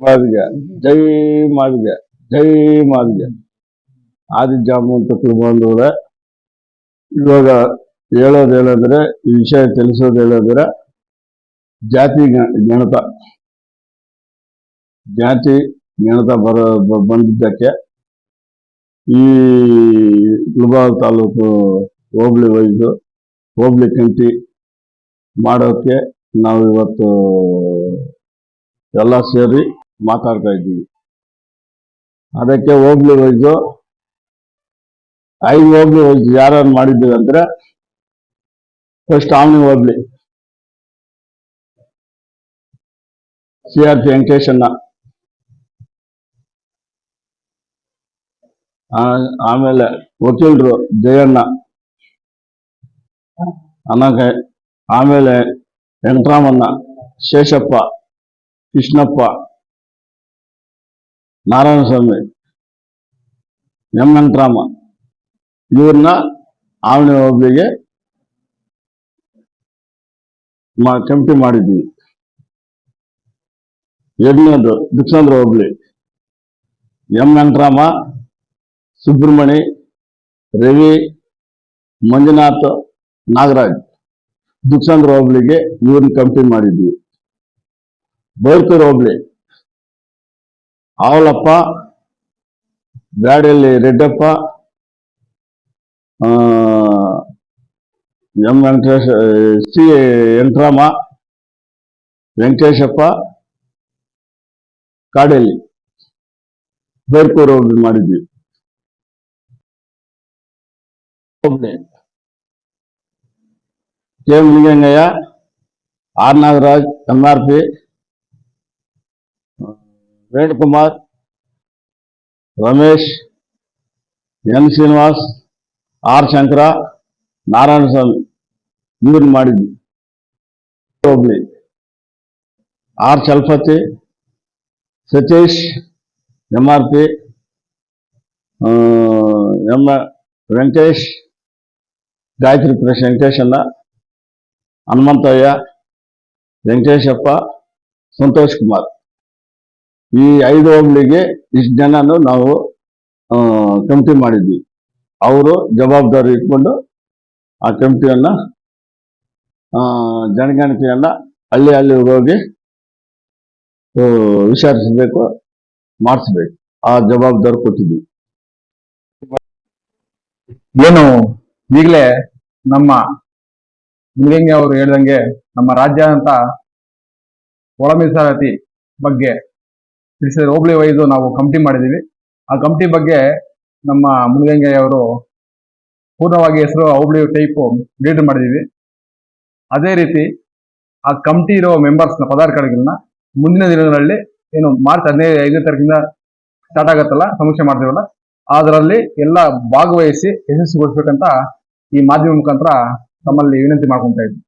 ಮಾದಿಗೆ. ಜೈ ಮಾದಿಗೆ. ಜೈ ಮಾದಿಗೆ. ಆದಿ jam ಅಂತ ಬಂದವ್ರೆ ಇವಾಗ ಹೇಳೋದು ಹೇಳಿದ್ರೆ, ಈ ವಿಷಯ ತಿಳಿಸೋದು ಹೇಳಿದ್ರೆ, ಜಾತಿ ಗಣಿತ ಜಾತಿ ಗಣಿತ ಬರೋ ಬಂದಿದ್ದಕ್ಕೆ ಈ ಗುಲ್ಬರ್ಗ ತಾಲೂಕು ಹೋಬಳಿ ವೈಸು ಹೋಬಳಿ ಕಂಟಿ ಮಾಡೋಕ್ಕೆ ನಾವು ಇವತ್ತು ಎಲ್ಲ ಸೇರಿ ಮಾತಾಡ್ತಾ ಇದ್ದೀವಿ. ಅದಕ್ಕೆ ಹೋಗ್ಲಿ ವೈಸು. ಐದು ಹೋಗ್ಲಿ ವೈಸು, ಯಾರ್ಯಾರು ಮಾಡಿದ್ದೀವಿ ಅಂದ್ರೆ ಫಸ್ಟ್ ಆಮ್ನಿ ಹೋಗ್ಲಿ. ಸಿ ಆರ್ ಪಿ ವೆಂಕಟೇಶಣ್ಣ ಆ- ಆಮೇಲೆ ವಕೀಲರು ಜಯಣ್ಣ. ಅನಗ ಆಮೇಲೆ ವೆಂಕಟರಾಮಣ್ಣ. ಶೇಷಪ್ಪ. ಕೃಷ್ಣಪ್ಪ. ನಾರಾಯಣಸ್ವಾಮಿ ಎಂ ಎಮ್ಮಂತರಾಮ ಇವ್ರನ್ನ ಆವಣಿ ಒಬ್ಬಿಗೆ ಮಾ ಮಾಡಿದ್ವಿ. ಎರಡನೇದು ದುಕ್ಸಂದ್ರ ಹೋಬಳಿ ಎಂ ವೆಂಕಟರಾಮ ಸುಬ್ರಹ್ಮಣಿ, ರವಿ, ಮಂಜುನಾಥ್, ನಾಗರಾಜ್ ದುಕ್ಸಂದ್ರ ಹೋಬಳಿಗೆ ಇವ್ರನ್ನ ಕಮಿಟಿ ಮಾಡಿದ್ವಿ. ಬೈರ್ಕೂರು ಹೋಬಳಿ ಆವಲಪ್ಪ ಬ್ಯಾಡಲ್ಲಿ ರೆಡ್ಡಪ್ಪ ಎಂ ವೆಂಕಟೇಶ ಸಿ ವೆಂಕಟರಾಮ ವೆಂಕಟೇಶಪ್ಪ ಕಾಡಲ್ಲಿ ಬೇರ್ಕೂರು ಒಬ್ಬರು ಮಾಡಿದ್ವಿ. K M Lingaiah R Nagaraj M R P Venukumar Ramesh N Srinivas R Shankar Narayana Swamy ಇವ್ರನ್ನ ಮಾಡಿದ್ವಿ ಹೋಗ್ಲಿ R Chalapathi Satish M R P M Venkatesh Gayatri ಪ್ರೇಷ್ Venkateshanna Hanumanthaiah Venkateshappa Santosh Kumar ಈ ಐದು ಹೋಬಳಿಗೆ ಇಷ್ಟು ಜನನು ನಾವು ಕಮಿಟಿ ಮಾಡಿದ್ವಿ. ಅವರು ಜವಾಬ್ದಾರಿ ಇಟ್ಕೊಂಡು ಆ ಕಮಿಟಿಯನ್ನ ಜನಗಣತಿಯನ್ನ ಅಲ್ಲಿ ಹಳ್ಳಿ ಹೋಗಿ ವಿಚಾರಿಸಬೇಕು, ಮಾಡಿಸ್ಬೇಕು. ಆ ಜವಾಬ್ದಾರಿ ಕೊಟ್ಟಿದ್ವಿ. ಏನು, ಈಗಲೇ ನಮ್ಮ ಮುನಿಗಂಗೆ ಅವರು ಹೇಳ್ದಂಗೆ ನಮ್ಮ ರಾಜ್ಯಾದ್ಯಂತ ಒಳ ಮೀಸಲಾತಿ ಬಗ್ಗೆ ತಿಳಿಸಿದ ಹೋಬಳಿ ವೈದು ನಾವು ಕಮಿಟಿ ಮಾಡಿದ್ದೀವಿ. ಆ ಕಮಿಟಿ ಬಗ್ಗೆ ನಮ್ಮ ಮುನಿಗಂಗೆ ಅವರು ಪೂರ್ಣವಾಗಿ ಹೆಸರು ಹೋಬಳಿ ಟೈಪು ಲೀಡ್ ಮಾಡಿದ್ದೀವಿ. ಅದೇ ರೀತಿ ಆ ಕಮಿಟಿ ಇರೋ ಮೆಂಬರ್ಸ್ನ ಪದಾಧಿಕಾರಿಗಳನ್ನ ಮುಂದಿನ ದಿನಗಳಲ್ಲಿ ಏನು ಮಾರ್ಚ್ ಹದಿನೈದು, ಐದನೇ ತಾರೀಕಿಂದ ಸ್ಟಾರ್ಟ್ ಆಗುತ್ತಲ್ಲ, ಸಮೀಕ್ಷೆ ಮಾಡ್ತೀವಲ್ಲ, ಅದರಲ್ಲಿ ಎಲ್ಲ ಭಾಗವಹಿಸಿ ಯಶಸ್ವಿಗೊಳಿಸ್ಬೇಕಂತ ಈ ಮಾಧ್ಯಮ ಮುಖಾಂತರ ತಮ್ಮಲ್ಲಿ ವಿನಂತಿ ಮಾಡ್ಕೊತಾ ಇದ್ವಿ.